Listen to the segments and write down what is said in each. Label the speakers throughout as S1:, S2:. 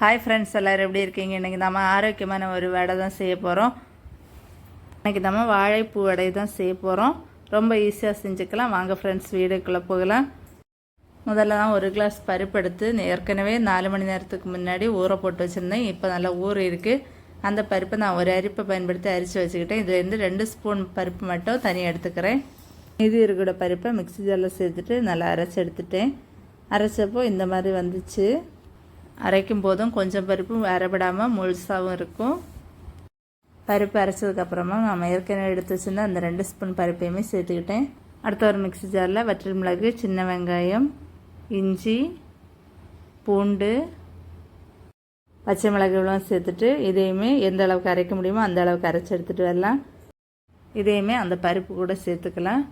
S1: Hi friends எல்லோரும் எப்படி இருக்கீங்க? இன்றைக்கி நம்ம ஆரோக்கியமான ஒரு வடை தான் செய்ய போகிறோம் இன்றைக்கி நம்ம வாழைப்பூ வடை தான் செய்ய போகிறோம் ரொம்ப ஈஸியாக செஞ்சுக்கலாம். வாங்க ஃப்ரெண்ட்ஸ் வீடுக்குள்ளே போகலாம். முதல்ல தான் ஒரு கிளாஸ் பருப்பு எடுத்து ஏற்கனவே நாலு மணி நேரத்துக்கு முன்னாடி ஊற போட்டு வச்சுருந்தேன். இப்போ நல்லா ஊற இருக்குது அந்த பருப்பை நான் ஒரு அரிப்பை பயன்படுத்தி அரித்து வச்சுக்கிட்டேன். இதுலேருந்து ரெண்டு ஸ்பூன் பருப்பு மட்டும் தனியாக எடுத்துக்கிறேன். இது இருக்கிற பருப்பை மிக்ஸி ஜாரில் சேர்த்துட்டு நல்லா அரைச்சி எடுத்துட்டேன். அரைச்சப்போ இந்த மாதிரி வந்துச்சு. அரைக்கும் போதும் கொஞ்சம் பருப்பு அரைப்படாமல் முழுசாகவும் இருக்கும். பருப்பு அரைச்சதுக்கப்புறமா நம்ம ஏற்கனவே எடுத்து வச்சுருந்தா அந்த ரெண்டு ஸ்பூன் பருப்பையுமே சேர்த்துக்கிட்டேன். அடுத்த ஒரு மிக்ஸி ஜாரில் வற்றல் மிளகு சின்ன வெங்காயம் இஞ்சி பூண்டு பச்சை மிளகுலாம் சேர்த்துட்டு இதையுமே எந்த அளவுக்கு அரைக்க முடியுமோ அந்த அளவுக்கு அரைச்சி எடுத்துகிட்டு வரலாம். இதையுமே அந்த பருப்பு கூட சேர்த்துக்கலாம்.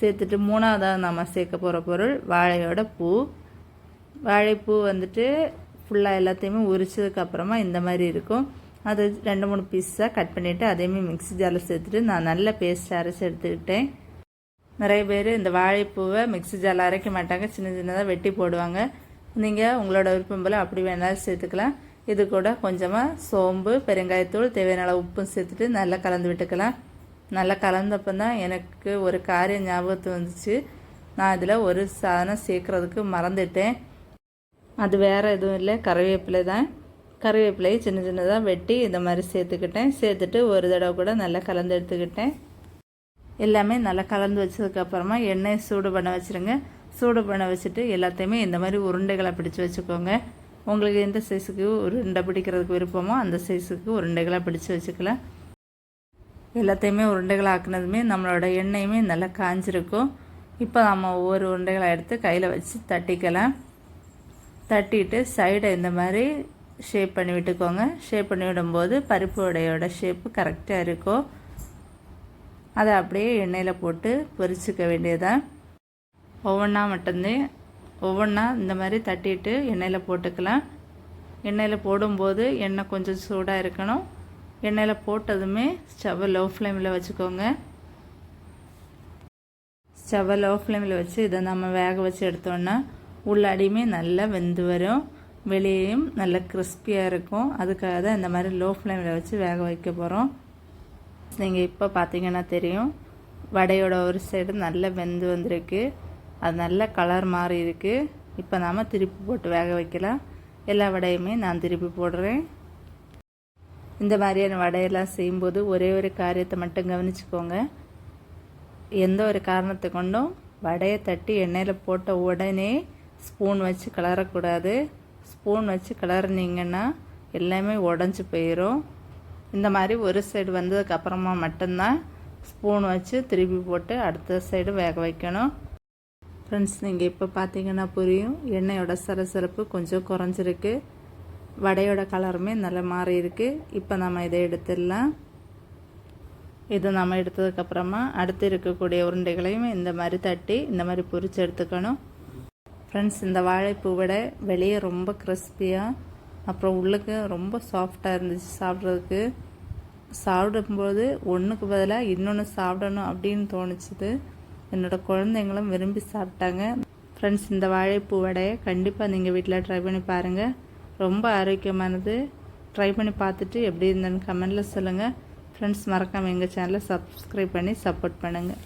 S1: சேர்த்துட்டு மூணாவதாக நம்ம சேர்க்க போகிற பொருள் வாழையோட பூ. வாழைப்பூ வந்துட்டு ஃபுல்லாக எல்லாத்தையுமே உரிச்சதுக்கப்புறமா இந்த மாதிரி இருக்கும். அது ரெண்டு மூணு பீஸாக கட் பண்ணிவிட்டு அதையுமே மிக்ஸி ஜாரில் சேர்த்துட்டு நான் நல்ல பேஸ்ட் அரைச்சி எடுத்துக்கிட்டேன். நிறைய பேர் இந்த வாழைப்பூவை மிக்ஸி ஜாரில் அரைக்க மாட்டாங்க. சின்ன சின்னதாக வெட்டி போடுவாங்க. நீங்கள் உங்களோட விருப்பம் போல் அப்படி வேணாலும் சேர்த்துக்கலாம். இது கூட கொஞ்சமாக சோம்பு பெருங்காயத்தூள் தேவையான அளவு உப்பும் சேர்த்துட்டு நல்லா கலந்து விட்டுக்கலாம். நல்லா கலந்தப்போ தான் எனக்கு ஒரு காரியம் ஞாபகத்து வந்துச்சு. நான் இதில் ஒரு சாதனம் சேர்க்குறதுக்கு மறந்துட்டேன். அது வேறு எதுவும் இல்லை. கறிவேப்பிலை தான். கருவேப்பிலையை சின்ன சின்னதாக வெட்டி இந்த மாதிரி சேர்த்துக்கிட்டேன். சேர்த்துட்டு ஒரு தடவை கூட நல்லா கலந்து எடுத்துக்கிட்டேன். எல்லாமே நல்லா கலந்து வச்சதுக்கப்புறமா எண்ணெய் சூடு பண்ண வச்சுருங்க. சூடு பண்ண வச்சுட்டு எல்லாத்தையுமே இந்த மாதிரி உருண்டைகளை பிடிச்சி வச்சுக்கோங்க. உங்களுக்கு எந்த சைஸுக்கு உருண்டை பிடிக்கிறதுக்கு விருப்பமோ அந்த சைஸுக்கு உருண்டைகளாக பிடிச்சி வச்சுக்கலாம். எல்லாத்தையுமே உருண்டைகள் ஆக்குனதுமே நம்மளோட எண்ணெயுமே நல்லா காஞ்சிருக்கும். இப்போ நம்ம ஒவ்வொரு உருண்டைகளை எடுத்து கையில் வச்சு தட்டிக்கலாம். தட்டிட்டு சைடை இந்த மாதிரி ஷேப் பண்ணி விட்டுக்கோங்க. ஷேப் பண்ணி விடும்போது பருப்பு உடையோட ஷேப்பு கரெக்டாக இருக்கும். அதை அப்படியே எண்ணெயில் போட்டு பொரிச்சிக்க வேண்டியதான் ஒவ்வொன்றா மட்டும்தான் ஒவ்வொன்றா இந்த மாதிரி தட்டிட்டு எண்ணெயில் போட்டுக்கலாம். எண்ணெயில் போடும்போது எண்ணெய் கொஞ்சம் சூடாக இருக்கணும். எண்ணெயில் போட்டதுமே ஸ்டவ்வை லோ ஃப்ளேமில் வச்சுக்கோங்க ஸ்டவ்வை லோ ஃப்ளேமில் வச்சு இதை நம்ம வேக வச்சு எடுத்தோன்னா உள்ளாடியுமே நல்லா வெந்து வரும். வெளியேயும் நல்லா கிறிஸ்பியாக இருக்கும். அதுக்காக தான் இந்த மாதிரி லோ ஃப்ளேமில் வச்சு வேக வைக்க போகிறோம் நீங்கள் இப்போ பார்த்தீங்கன்னா தெரியும். வடையோட ஒரு சைடு நல்லா வெந்து வந்திருக்கு. அது நல்ல கலர் மாறி இருக்குது இப்போ நாம் திருப்பி போட்டு வேக வைக்கலாம். எல்லா வடையுமே நான் திருப்பி போடுறேன். இந்த மாதிரியான வடையெல்லாம் செய்யும்போது ஒரே ஒரு காரியத்தை மட்டும் கவனிச்சுக்கோங்க. எந்த ஒரு காரணத்தை கொண்டும் வடையை தட்டி எண்ணெயில் போட்ட உடனே ஸ்பூன் வச்சு கிளறக்கூடாது. ஸ்பூன் வச்சு கிளறினீங்கன்னா எல்லாமே உடஞ்சி போயிடும் இந்த மாதிரி ஒரு சைடு வந்ததுக்கப்புறமா மட்டும்தான் ஸ்பூன் வச்சு திருப்பி போட்டு அடுத்த சைடு வேக வைக்கணும். ஃப்ரெண்ட்ஸ் நீங்கள் இப்போ பார்த்தீங்கன்னா புரியும். எண்ணெயோட சரசரப்பு கொஞ்சம் குறைஞ்சிருக்கு. வடையோட கலருமே நல்லா மாறி இருக்குது இப்போ நம்ம இதை எடுத்துடலாம். இதை நம்ம எடுத்ததுக்கப்புறமா அடுத்து இருக்கக்கூடிய உருண்டைகளையும் இந்த மாதிரி தட்டி இந்த மாதிரி பொரிச்சு எடுத்துக்கணும். ஃப்ரெண்ட்ஸ் இந்த வாழைப்பூ விட வெளியே ரொம்ப கிறிஸ்பியாக அப்புறம் உள்ளுக்கு ரொம்ப சாஃப்டாக இருந்துச்சு சாப்பிட்றதுக்கு. சாப்பிடும்போது ஒன்றுக்கு பதிலாக இன்னொன்று சாப்பிடணும் அப்படின்னு தோணுச்சுது. என்னோடய குழந்தைங்களும் விரும்பி சாப்பிட்டாங்க. ஃப்ரெண்ட்ஸ் இந்த வாழைப்பூ வடையை கண்டிப்பாக நீங்கள் வீட்டில் ட்ரை பண்ணி பாருங்கள் ரொம்ப ஆரோக்கியமானது. ட்ரை பண்ணி பார்த்துட்டு எப்படி இருந்தேன்னு கமெண்டில் சொல்லுங்கள் ஃப்ரெண்ட்ஸ் மறக்காமல் எங்கள் சேனலை சப்ஸ்கிரைப் பண்ணி சப்போர்ட் பண்ணுங்கள்